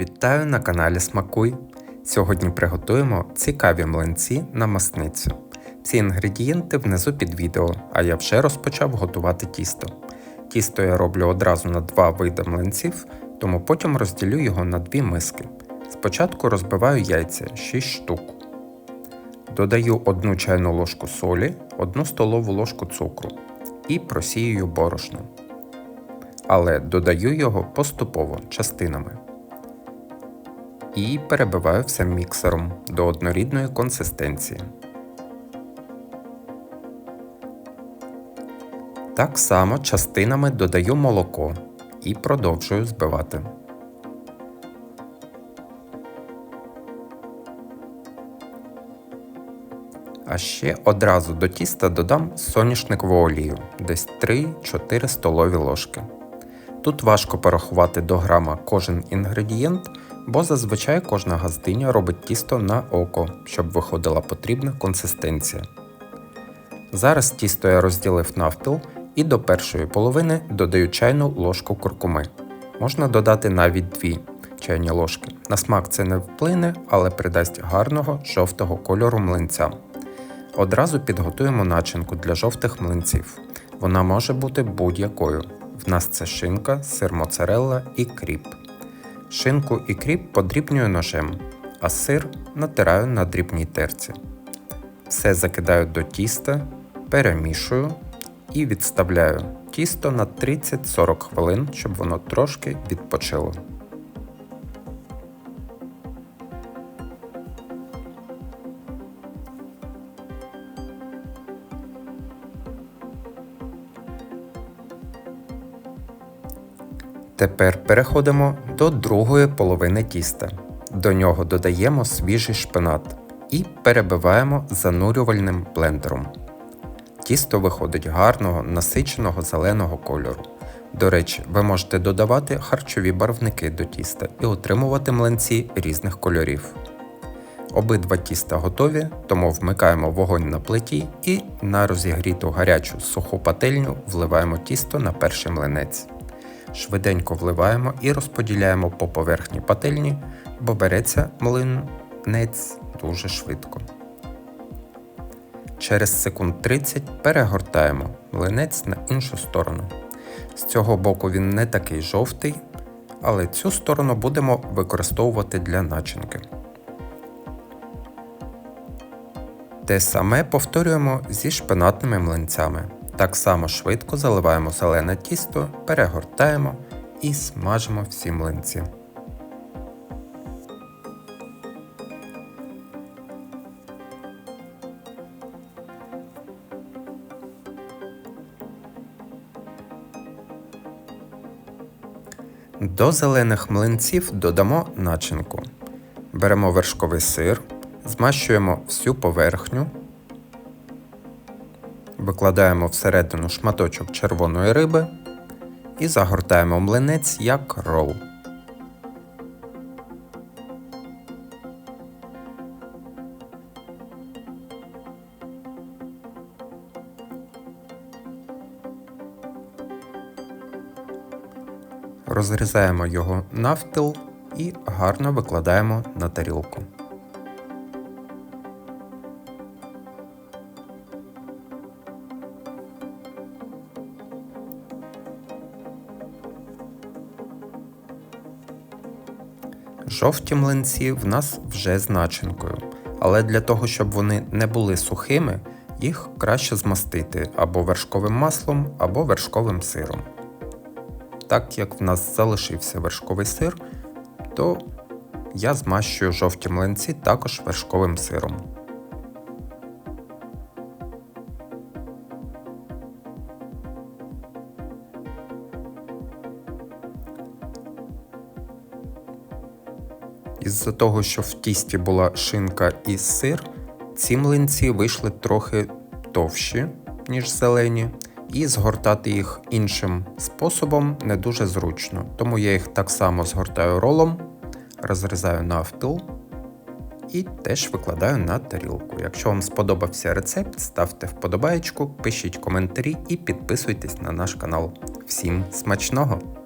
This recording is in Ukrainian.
Вітаю на каналі Смакуй. Сьогодні приготуємо цікаві млинці на масницю. Всі інгредієнти внизу під відео, а я вже розпочав готувати тісто. Тісто я роблю одразу на два види млинців, тому потім розділю його на дві миски. Спочатку розбиваю яйця 6 штук. Додаю 1 чайну ложку солі, 1 столову ложку цукру і просіюю борошно. Але додаю його поступово частинами і перебиваю все міксером до однорідної консистенції. Так само частинами додаю молоко і продовжую збивати. А ще одразу до тіста додам соняшникову олію, десь 3-4 столові ложки. Тут важко порахувати до грама кожен інгредієнт, бо зазвичай кожна газдиня робить тісто на око, щоб виходила потрібна консистенція. Зараз тісто я розділив навпіл і до першої половини додаю чайну ложку куркуми. Можна додати навіть 2 чайні ложки. На смак це не вплине, але придасть гарного жовтого кольору млинця. Одразу підготуємо начинку для жовтих млинців. Вона може бути будь-якою. В нас це шинка, сир моцарелла і кріп. Шинку і кріп подрібнюю ножем, а сир натираю на дрібній терці. Все закидаю до тіста, перемішую і відставляю тісто на 30-40 хвилин, щоб воно трошки відпочило. Тепер переходимо до другої половини тіста. До нього додаємо свіжий шпинат і перебиваємо занурювальним блендером. Тісто виходить гарного насиченого зеленого кольору. До речі, ви можете додавати харчові барвники до тіста і отримувати млинці різних кольорів. Обидва тіста готові, тому вмикаємо вогонь на плиті і на розігріту гарячу суху пательню вливаємо тісто на перший млинець. Швиденько вливаємо і розподіляємо по поверхні пательні, бо береться млинець дуже швидко. Через секунд 30 перегортаємо млинець на іншу сторону. З цього боку він не такий жовтий, але цю сторону будемо використовувати для начинки. Те саме повторюємо зі шпинатними млинцями. Так само швидко заливаємо зелене тісто, перегортаємо і смажимо всі млинці. До зелених млинців додамо начинку. Беремо вершковий сир, змащуємо всю поверхню, викладаємо всередину шматочок червоної риби і загортаємо млинець як рол. Розрізаємо його навпіл і гарно викладаємо на тарілку. Жовті млинці в нас вже з начинкою, але для того, щоб вони не були сухими, їх краще змастити або вершковим маслом, або вершковим сиром. Так як в нас залишився вершковий сир, то я змащую жовті млинці також вершковим сиром. Із-за того, що в тісті була шинка і сир, ці млинці вийшли трохи товщі, ніж зелені, і згортати їх іншим способом не дуже зручно. Тому я їх так само згортаю ролом, розрізаю навпіл і теж викладаю на тарілку. Якщо вам сподобався рецепт, ставте вподобаєчку, пишіть коментарі і підписуйтесь на наш канал. Всім смачного!